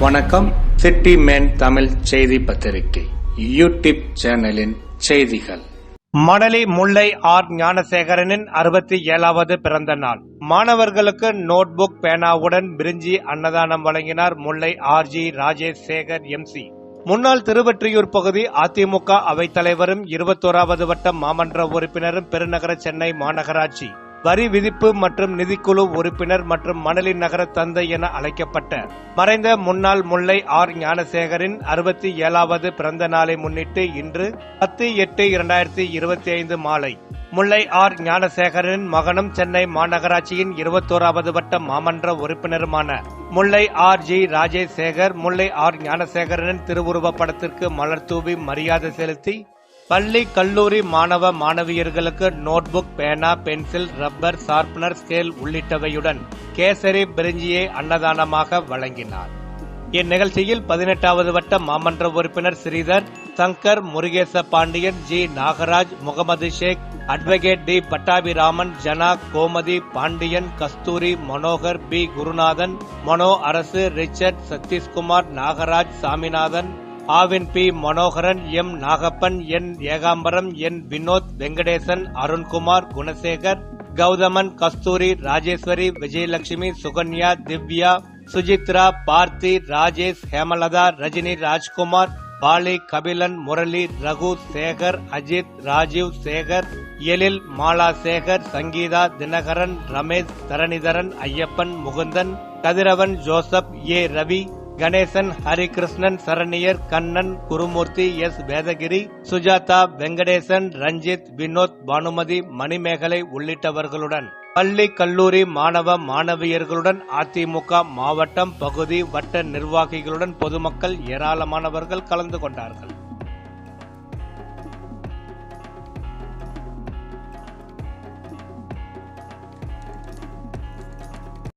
வணக்கம். City man Tamil செய்தி பத்திரிகை. யூடியூப் சேனலின் செய்திகள். மணலி முல்லை ஆர் ஞானசேகரனின் அறுபத்தி ஏழாவது பிறந்த நாள். மாணவர்களுக்கு நோட்புக் பேனாவுடன் பிரிஞ்சி அன்னதானம் வழங்கினார் Mullai R G Rajesh Sekar MC முன்னாள் திருவெற்றியூர் பகுதி அதிமுக அவைத்தலைவரும் இருபத்தோராவது வட்ட மாமன்ற உறுப்பினரும் பெருநகர சென்னை மாநகராட்சி. வரி விதிப்பு மற்றும் நிதிக்குழு உறுப்பினர் மற்றும் மணலின் நகர தந்தை என அழைக்கப்பட்ட மறைந்த முன்னாள் முல்லை ஆர் ஞானசேகரின் அறுபத்தி ஏழாவது பிறந்த நாளை முன்னிட்டு இன்று பத்து எட்டு இரண்டாயிரத்தி இருபத்தி ஐந்து மாலை முல்லை ஆர் ஞானசேகரின் மகனும் சென்னை மாநகராட்சியின் இருபத்தோராவது வட்ட மாமன்ற உறுப்பினருமான Mullai R G Rajesh Sekar Mullai R ஞானசேகரனின் திருவுருவப் படத்திற்கு மலர் தூவி மரியாதை செலுத்தி பள்ளி கல்லூரி மாணவ மாணவியர்களுக்கு நோட்புக் பேனா பென்சில் ரப்பர் ஷார்ப்னர் ஸ்கேல் உள்ளிட்டவையுடன் கேசரி பிரிஞ்சியை அன்னதானமாக வழங்கினார். இந்நிகழ்ச்சியில் பதினெட்டாவது வட்ட மாமன்ற உறுப்பினர் Sridhar Shankar Murugesa Pandian G. Nagaraj Mohammed Sheikh advocate T. Pattabiraman Jana Gomathi Pandian Kasthuri Manohar P. Gurunathan Mano Arasu Richard Sathishkumar Nagaraj Saminathan Aavin P. Manoharan M. Nagappan N. Ekambaram N. Vinoth Venkatesan Arunkumar Gunasekar Gowthaman Kasthuri Rajeswari Vijayalakshmi Sukanya Divya Sujithra Parthi Rajesh Hemalatha Rajini Rajkumar Bali Kabilan Murali Raghu Sekar Ajith Rajeev Sekar Ezhil Mala Sekar Sangeetha Dinakaran Ramesh Dharanidharan Ayyappan Mukundan Kathiravan Joseph A. Ravi Ganesan Harikrishnan Saraniyar Kannan Gurumoorthy S. Vedagiri Sujatha Venkatesan Ranjith Vinoth Bhanumathi Manimegalai உள்ளிட்டவர்களுடன் பள்ளி கல்லூரி மாணவ மாணவியர்களுடன் அதிமுக மாவட்டம் பகுதி வட்ட நிர்வாகிகளுடன் பொதுமக்கள் ஏராளமானவர்கள் கலந்து கொண்டார்கள்.